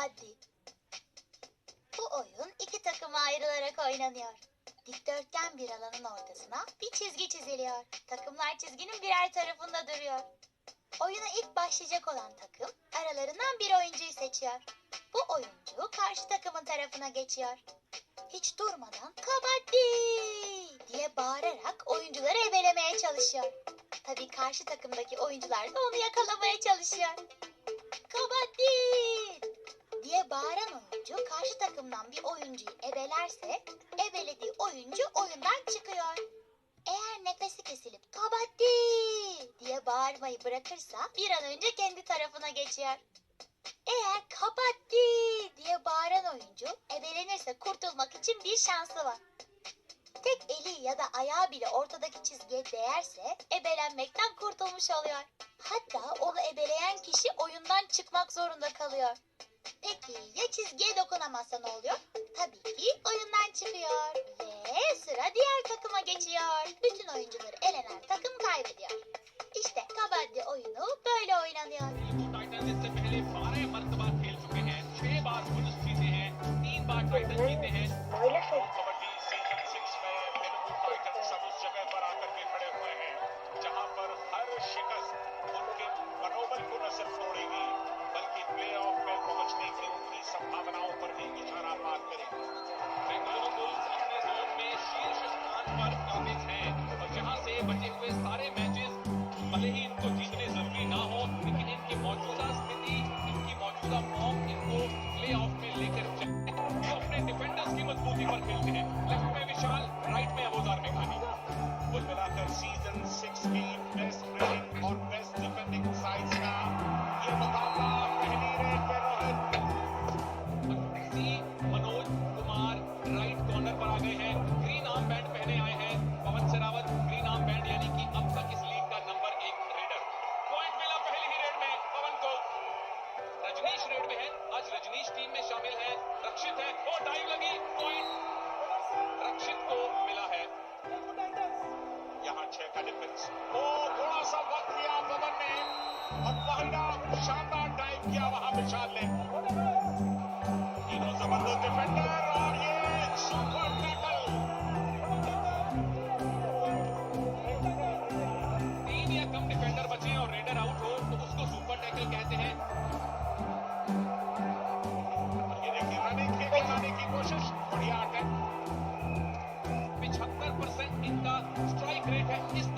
dikkatliyim. Bu oyun iki takıma ayrılarak oynanıyor. Dikdörtgen bir alanın ortasına bir çizgi çiziliyor. Takımlar çizginin birer tarafında duruyor. Oyuna ilk başlayacak olan takım aralarından bir oyuncuyu seçiyor. Bu oyuncu karşı takımın tarafına geçiyor. Hiç durmadan kabaddi diye bağırarak oyuncuları ebelemeye çalışıyor. Tabii karşı takımdaki oyuncular da onu yakalamaya çalışıyor. Kabaddi! Diye bağıran oyuncu karşı takımdan bir oyuncuyu ebelerse ebelediği oyuncu oyundan çıkıyor. Eğer nefesi kesilip kabaddi diye bağırmayı bırakırsa bir an önce kendi tarafına geçiyor. Eğer kabaddi diye bağıran oyuncu ebelenirse kurtulmak için bir şansı var. Tek eli ya da ayağı bile ortadaki çizgiye değerse ebelenmekten kurtulmuş oluyor. Hatta onu ebeleyen kişi oyundan çıkmak zorunda kalıyor. Peki ya çizgiye dokunamazsa ne oluyor? Tabii ki oyundan çıkıyor ve sıra diğer takıma geçiyor. Bütün oyuncuları elenen takım kaybediyor. İşte kabaddi oyunu böyle oynanıyor. Öyle söyleyeyim. पर खेलते हैं। लेफ़्ट में विशाल राइट में अबोजार मेघानी। कुल मिलाकर season six की बेस्ट रेटिंग और बेस्ट डिफेंडिंग साइड्स का ये मुकाबला पहली रेड पे रोहित। मनोज कुमार राइट कॉर्नर पर आ गए हैं। ग्रीन आर्म बैंड पहने आए हैं। Pawan Sehrawat green arm band यानी कि अब तक इस लीग का नंबर एक रेडर पॉइंट मिला पहली ही रेड में पवन को। रजनीश रेड आज रजनीश टीम में शामिल है। रक्षित है और डाइव लगी पॉइंट रक्षित को मिला है। यहाँ छह का डिफेंस ओ थोड़ा सा वक्त दिया पवन ने। और पहला शानदार डाइव किया वहाँ विशाल ने। तीनों ज़बरदस्त डिफेंडर Practice